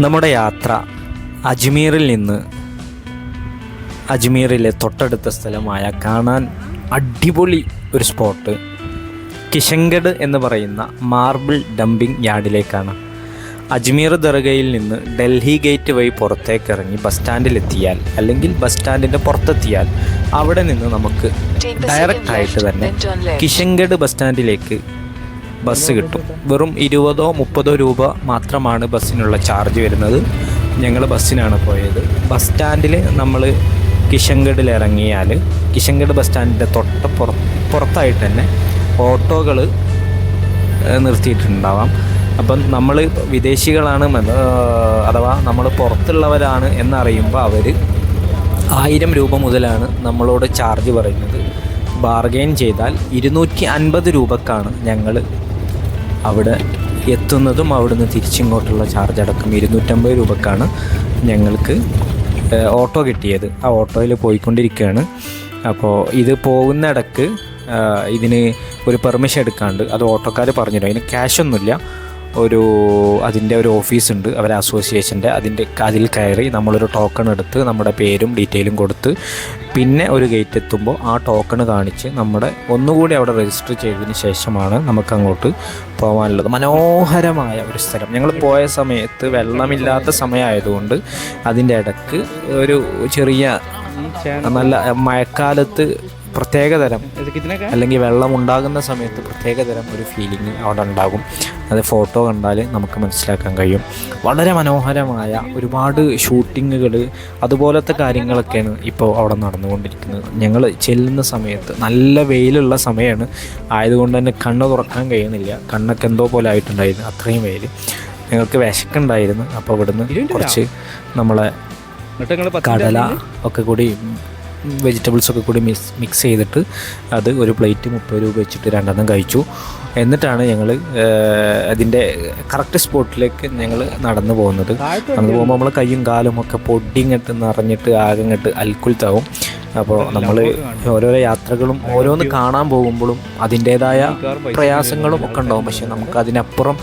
നമ്മുടെ യാത്ര അജ്മീറിൽ നിന്ന് അജ്മീറിലെ തൊട്ടടുത്ത സ്ഥലമായ കാണാൻ അടിപൊളി ഒരു സ്പോട്ട് കിഷൻഗഡ് എന്ന് പറയുന്ന മാർബിൾ ഡംപിംഗ് യാർഡിലേക്കാണ്. അജ്മീർ ദർഗയിൽ നിന്ന് ഡൽഹി ഗേറ്റ് വഴി പുറത്തേക്ക് ഇറങ്ങി ബസ് സ്റ്റാൻഡിലെത്തിയാൽ അല്ലെങ്കിൽ ബസ് സ്റ്റാൻഡിന്റെ പുറത്തെത്തിയാൽ അവിടെ നിന്ന് നമുക്ക് ഡയറക്റ്റ് ആയിട്ട് തന്നെ കിഷൻഗഡ് ബസ് സ്റ്റാൻഡിലേക്ക് ബസ് കിട്ടും. വെറും ഇരുപതോ മുപ്പതോ രൂപ മാത്രമാണ് ബസ്സിനുള്ള ചാർജ് വരുന്നത്. ഞങ്ങൾ ബസ്സിനാണ് പോയത്. ബസ് സ്റ്റാൻഡിൽ നമ്മൾ കിഷൻഗഡിൽ ഇറങ്ങിയാൽ കിഷൻഗഡ് ബസ് സ്റ്റാൻഡിന്റെ തൊട്ട് പുറ പുറത്തായിട്ട് തന്നെ ഓട്ടോകൾ നിർത്തിയിട്ടുണ്ടാവാം. അപ്പം നമ്മൾ വിദേശികളാണ് അഥവാ നമ്മൾ പുറത്തുള്ളവരാണ് എന്നറിയുമ്പോൾ അവർ ആയിരം രൂപ മുതലാണ് നമ്മളോട് ചാർജ് പറയുന്നത്. ബാർഗെയിൻ ചെയ്താൽ ഇരുന്നൂറ്റി അൻപത് രൂപക്കാണ് ഞങ്ങൾ അവിടെ എത്തുന്നതും അവിടുന്ന് തിരിച്ചിങ്ങോട്ടുള്ള ചാർജ് അടക്കം ഇരുന്നൂറ്റമ്പത് രൂപക്കാണ് ഞങ്ങൾക്ക് ഓട്ടോ കിട്ടിയത്. ആ ഓട്ടോയിൽ പോയിക്കൊണ്ടിരിക്കുകയാണ്. അപ്പോൾ ഇത് പോകുന്ന ഇടയ്ക്ക് ഇതിന് ഒരു പെർമിഷൻ എടുക്കാണ്ട് അത് ഓട്ടോക്കാർ പറഞ്ഞിരുന്നു അതിന് ക്യാഷൊന്നുമില്ല ഒരു അതിന്റെ ഒരു ഓഫീസ് ഉണ്ട്. അവരെ അസോസിയേഷന്റെ അതിന്റെ അതിൽ കയറി നമ്മളൊരു ടോക്കൺ എടുത്ത് നമ്മുടെ പേരും ഡീറ്റെയിലും കൊടുത്ത് പിന്നെ ഒരു ഗേറ്റ് എത്തുമ്പോൾ ആ ടോക്കൺ കാണിച്ച് നമ്മുടെ ഒന്നുകൂടി അവിടെ രജിസ്റ്റർ ചെയ്തതിന് ശേഷമാണ് നമുക്ക് അങ്ങോട്ട് പോകാനുള്ളത് മനോഹരമായ ഒരു സ്ഥലം. ഞങ്ങൾ പോയ സമയത്ത് വെള്ളമില്ലാത്ത സമയമായതുകൊണ്ട് അതിന്റെ ഇടയ്ക്ക് ഒരു ചെറിയ നല്ല മഴക്കാലത്ത് പ്രത്യേകതരം അല്ലെങ്കിൽ വെള്ളം ഉണ്ടാകുന്ന സമയത്ത് പ്രത്യേകതരം ഒരു ഫീലിംഗ് അവിടെ ഉണ്ടാകും. അത് ഫോട്ടോ കണ്ടാൽ നമുക്ക് മനസ്സിലാക്കാൻ കഴിയും. വളരെ മനോഹരമായ ഒരുപാട് ഷൂട്ടിങ്ങുകൾ അതുപോലത്തെ കാര്യങ്ങളൊക്കെയാണ് ഇപ്പോൾ അവിടെ നടന്നുകൊണ്ടിരിക്കുന്നത്. ഞങ്ങൾ ചെല്ലുന്ന സമയത്ത് നല്ല വെയിലുള്ള സമയമാണ്. ആയതുകൊണ്ട് തന്നെ കണ്ണ് തുറക്കാൻ കഴിയുന്നില്ല. കണ്ണൊക്കെ എന്തോ പോലെ ആയിട്ടുണ്ടായിരുന്നു അത്രയും വെയിൽ ഞങ്ങൾക്ക് വിശക്കുണ്ടായിരുന്നു. അപ്പോൾ ഇവിടുന്ന് കുറച്ച് നമ്മളെ കടല ഒക്കെ കൂടി വെജിറ്റബിൾസ് ഒക്കെ കൂടി മിക്സ് മിക്സ് ചെയ്തിട്ട് അത് ഒരു പ്ലേറ്റ് മുപ്പത് രൂപ വെച്ചിട്ട് രണ്ടെണ്ണം കഴിച്ചു. എന്നിട്ടാണ് ഞങ്ങൾ അതിന്റെ കറക്റ്റ് സ്പോട്ടിലേക്ക് ഞങ്ങൾ നടന്നു പോകുന്നത്. നടന്നു പോകുമ്പോൾ നമ്മൾ കയ്യും കാലും ഒക്കെ പൊടിങ്ങിട്ട് നിറഞ്ഞിട്ട് ആകെ ഇങ്ങോട്ട് അൽക്കുൽത്താവും. അപ്പോൾ നമ്മൾ ഓരോരോ യാത്രകളും ഓരോന്ന് കാണാൻ പോകുമ്പോഴും അതിന്റേതായ പ്രയാസങ്ങളും ഒക്കെ ഉണ്ടാവും. പക്ഷെ നമുക്ക് അതിനപ്പുറം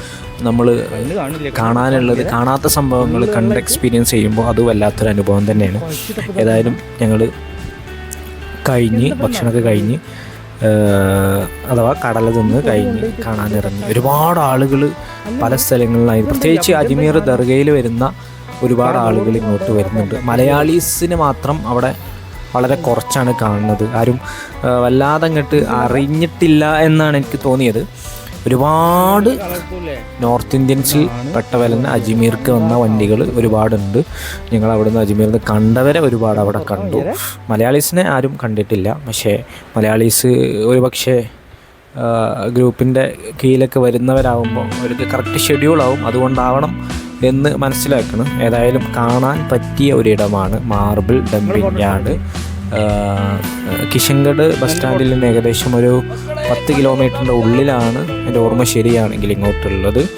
നമ്മൾ കാണാനുള്ളത് കാണാത്ത സംഭവങ്ങൾ കണ്ട് എക്സ്പീരിയൻസ് ചെയ്യുമ്പോൾ അത് വല്ലാത്തൊരു അനുഭവം തന്നെയാണ് ഏതായാലും ഞങ്ങൾ കഴിഞ്ഞ് ഭക്ഷണമൊക്കെ കഴിഞ്ഞ് അഥവാ കടല തിന്ന് കഴിഞ്ഞ് കാണാനിറങ്ങി ഒരുപാട് ആളുകൾ പല സ്ഥലങ്ങളിലായി പ്രത്യേകിച്ച് അജ്മീർ ദർഗയിൽ വരുന്ന ഒരുപാട് ആളുകൾ ഇങ്ങോട്ട് വരുന്നുണ്ട്. മലയാളീസിന് മാത്രം അവിടെ വളരെ കുറച്ചാണ് കാണുന്നത്. ആരും വല്ലാതെ അങ്ങോട്ട് അറിഞ്ഞിട്ടില്ല എന്നാണ് എനിക്ക് തോന്നിയത്. ഒരുപാട് നോർത്ത് ഇന്ത്യൻസിൽ പെട്ടവരുന്ന അജ്മീർക്ക് വന്ന വണ്ടികൾ ഒരുപാടുണ്ട്. ഞങ്ങൾ അവിടെ നിന്ന് അജ്മീറിൽ നിന്ന് കണ്ടവരെ ഒരുപാട് അവിടെ കണ്ടു. മലയാളീസിനെ ആരും കണ്ടിട്ടില്ല. പക്ഷേ മലയാളീസ് ഒരു പക്ഷേ ഗ്രൂപ്പിന്റെ കീഴിലൊക്കെ വരുന്നവരാകുമ്പോൾ അവർക്ക് കറക്റ്റ് ഷെഡ്യൂളാവും. അതുകൊണ്ടാവണം എന്ന് മനസ്സിലാക്കണം. ഏതായാലും കാണാൻ പറ്റിയ ഒരിടമാണ് marble dumping yard. Kishangarh bus സ്റ്റാൻഡിൽ നിന്ന് ഏകദേശം ഒരു പത്ത് കിലോമീറ്ററിന്റെ ഉള്ളിലാണ് എന്റെ ഓർമ്മ ശരിയാണെങ്കിൽ ഇങ്ങോട്ടുള്ളത്.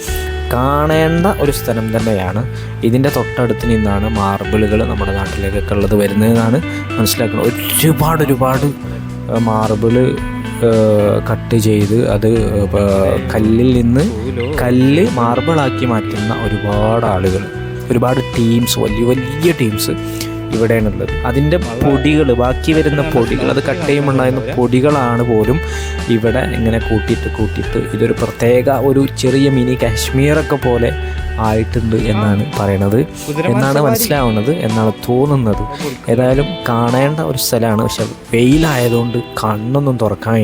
കാണേണ്ട ഒരു സ്ഥലം തന്നെയാണ്. ഇതിന്റെ തൊട്ടടുത്ത് നിന്നാണ് മാർബിളുകൾ നമ്മുടെ നാട്ടിലേക്കൊക്കെ ഉള്ളത് വരുന്നതെന്നാണ് മനസ്സിലാക്കുന്നത്. ഒരുപാട് ഒരുപാട് മാർബിൾ കട്ട് ചെയ്ത് അത് കല്ലിൽ നിന്ന് കല്ല് മാർബിളാക്കി മാറ്റുന്ന ഒരുപാട് ആളുകൾ. ഒരുപാട് ടീംസ് വലിയ വലിയ ടീംസ് ഇവിടെയാണുള്ളത്. അതിന്റെ പൊടികൾ ബാക്കി വരുന്ന പൊടികൾ അത് കട്ട് ചെയ്യുമ്പോണ്ടായിരുന്ന പൊടികളാണ് പോലും ഇവിടെ ഇങ്ങനെ കൂട്ടിയിട്ട് കൂട്ടിയിട്ട് ഇതൊരു പ്രത്യേക ഒരു ചെറിയ മിനി കാശ്മീറൊക്കെ പോലെ ആയിട്ടുണ്ട് എന്നാണ് പറയണത്. എന്നാണ് മനസ്സിലാവുന്നത് എന്നാണ് തോന്നുന്നത്. ഏതായാലും കാണേണ്ട ഒരു സ്ഥലമാണ്. പക്ഷെ വെയിലായതുകൊണ്ട് കണ്ണൊന്നും തുറക്കാൻ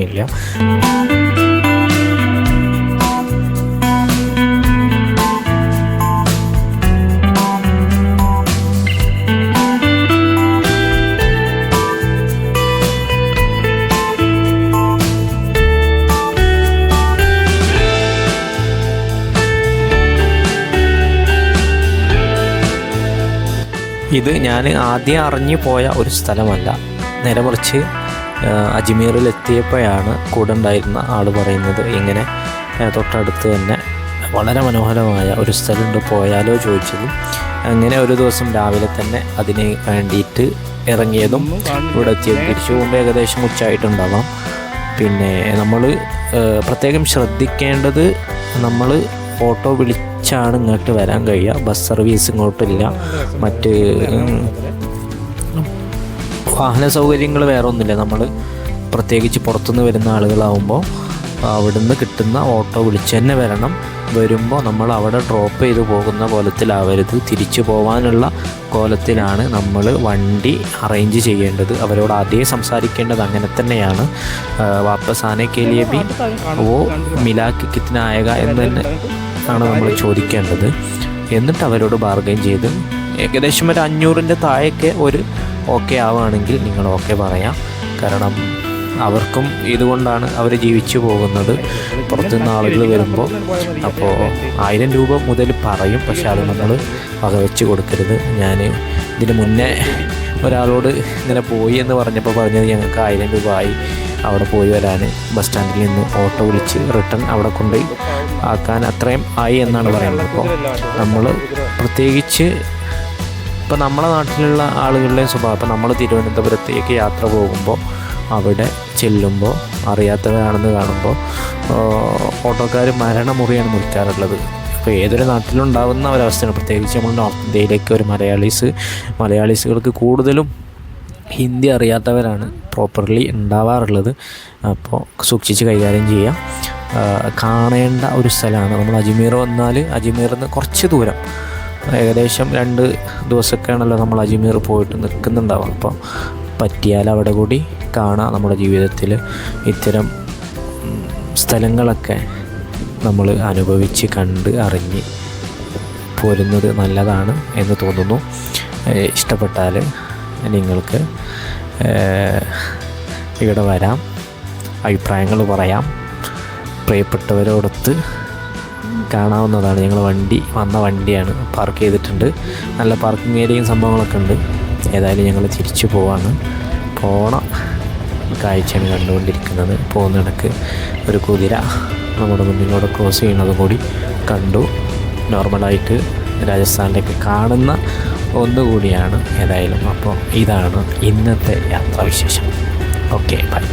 ഇത് ഞാൻ ആദ്യം അറിഞ്ഞു പോയ ഒരു സ്ഥലമല്ല. നേരെ മറിച്ച് അജ്മീറിൽ എത്തിയപ്പോഴാണ് കൂടെ ഉണ്ടായിരുന്ന ആൾ പറയുന്നത് ഇങ്ങനെ തൊട്ടടുത്ത് തന്നെ വളരെ മനോഹരമായ ഒരു സ്ഥലമുണ്ട് പോയാലോ ചോദിച്ചതും. അങ്ങനെ ഒരു ദിവസം രാവിലെ തന്നെ അതിന് വേണ്ടിയിട്ട് ഇറങ്ങിയതും ഇവിടെ എത്തിയത്. തിരിച്ചു പോകുമ്പോൾ ഏകദേശം ഉച്ചയായിട്ടുണ്ടാവാം. പിന്നെ നമ്മൾ പ്രത്യേകം ശ്രദ്ധിക്കേണ്ടത് നമ്മൾ ഓട്ടോ വിളി തിരിച്ചാണ് ഇങ്ങോട്ട് വരാൻ കഴിയുക. ബസ് സർവീസ് ഇങ്ങോട്ടില്ല. മറ്റ് വാഹന സൗകര്യങ്ങൾ വേറെ ഒന്നുമില്ല. നമ്മൾ പ്രത്യേകിച്ച് പുറത്തുനിന്ന് വരുന്ന ആളുകളാവുമ്പോൾ അവിടുന്ന് കിട്ടുന്ന ഓട്ടോ വിളിച്ച് തന്നെ വരണം. വരുമ്പോൾ നമ്മൾ അവിടെ ഡ്രോപ്പ് ചെയ്ത് പോകുന്ന കോലത്തിലാവരുത്. തിരിച്ചു പോകാനുള്ള കോലത്തിലാണ് നമ്മൾ വണ്ടി അറേഞ്ച് ചെയ്യേണ്ടത്. അവരോട് ആദ്യം സംസാരിക്കേണ്ടത് അങ്ങനെ തന്നെയാണ്. വാപ്പസാനെ വാപ്പസ് ആനെ കെ ലിയെ ബി ഓ മിലാക്ക് കിത്തിനായക എന്ന് തന്നെ ആണ് നമ്മൾ ചോദിക്കേണ്ടത്. എന്നിട്ട് അവരോട് ബാർഗൈൻ ചെയ്ത് ഏകദേശം ഒരു അഞ്ഞൂറിന്റെ താഴേക്ക് ഒരു ഓക്കെ ആവുകയാണെങ്കിൽ നിങ്ങൾ ഓക്കെ പറയാം. കാരണം അവർക്കും ഇതുകൊണ്ടാണ് അവർ ജീവിച്ചു പോകുന്നത്. പുറത്തുനിന്ന് ആളുകൾ വരുമ്പോൾ അപ്പോൾ ആയിരം രൂപ മുതൽ പറയും. പക്ഷെ അത് നമ്മൾ വകവെച്ച് കൊടുക്കരുത്. ഞാൻ ഇതിന് മുന്നേ ഒരാളോട് ഇങ്ങനെ പോയി എന്ന് പറഞ്ഞപ്പോൾ പറഞ്ഞത് ഞങ്ങൾക്ക് ആയിരം രൂപ ആയി. അവിടെ പോയി വരാൻ ബസ് സ്റ്റാൻഡിൽ നിന്ന് ഓട്ടോ വിളിച്ച് റിട്ടേൺ അവിടെ കൊണ്ടുപോയി. ആക്കാൻ അത്രയും ആയി എന്നാണ് പറയുന്നത്. അപ്പോൾ നമ്മൾ പ്രത്യേകിച്ച് ഇപ്പോൾ നമ്മുടെ നാട്ടിലുള്ള ആളുകളുടെ സ്വഭാവം ഇപ്പോൾ നമ്മൾ തിരുവനന്തപുരത്തേക്ക് യാത്ര പോകുമ്പോൾ അവിടെ ചെല്ലുമ്പോൾ അറിയാത്തവരാണെന്ന് കാണുമ്പോൾ ഓട്ടോക്കാർ മരണമുറിയാണ് മുറിക്കാറുള്ളത്. ഇപ്പോൾ ഏതൊരു നാട്ടിലുണ്ടാകുന്ന ഒരവസ്ഥയാണ്. പ്രത്യേകിച്ച് നമ്മൾ നോർത്ത് ഇന്ത്യയിലേക്ക് ഒരു മലയാളീസ് മലയാളീസുകൾക്ക് കൂടുതലും ഹിന്ദി അറിയാത്തവരാണ് പ്രോപ്പർലി ഉണ്ടാവാറുള്ളത്. അപ്പോൾ സൂക്ഷിച്ച് കൈകാര്യം ചെയ്യാം. കാണേണ്ട ഒരു സ്ഥലമാണ്. നമ്മൾ അജ്മീർ വന്നാൽ അജ്മീറിൽ നിന്ന് കുറച്ച് ദൂരം. ഏകദേശം രണ്ട് ദിവസമൊക്കെയാണല്ലോ നമ്മൾ അജ്മീർ പോയിട്ട് നിൽക്കുന്നുണ്ടാവുക. അപ്പോൾ പറ്റിയാൽ അവിടെ കൂടി കാണാം നമ്മുടെ ജീവിതത്തിൽ ഇത്തരം സ്ഥലങ്ങളൊക്കെ നമ്മൾ അനുഭവിച്ച് കണ്ട് അറിഞ്ഞ് പോരുന്നത് നല്ലതാണ് എന്ന് തോന്നുന്നു. ഇഷ്ടപ്പെട്ടാൽ നിങ്ങൾക്ക് ഇവിടെ വരാം. അഭിപ്രായങ്ങൾ പറയാം. പ്രിയപ്പെട്ടവരോടൊത്ത് കാണാവുന്നതാണ്. ഞങ്ങൾ വണ്ടി വന്ന വണ്ടിയാണ് പാർക്ക് ചെയ്തിട്ടുണ്ട്. നല്ല പാർക്കിംഗ് ഏരിയയും സംഭവങ്ങളൊക്കെ ഉണ്ട്. ഏതായാലും ഞങ്ങൾ തിരിച്ചു പോവാണ്. പോണ കാഴ്ചയാണ് കണ്ടുകൊണ്ടിരിക്കുന്നത്. പോകുന്നിടക്ക് ഒരു കുതിര നമ്മുടെ മുന്നിലൂടെ ക്രോസ് ചെയ്യുന്നതും കൂടി കണ്ടു. നോർമലായിട്ട് രാജസ്ഥാനിലേക്ക് കാണുന്ന ഒന്നുകൂടിയാണ് ഏതായാലും. അപ്പോൾ ഇതാണ് ഇന്നത്തെ യാത്രാവിശേഷം. Okay bye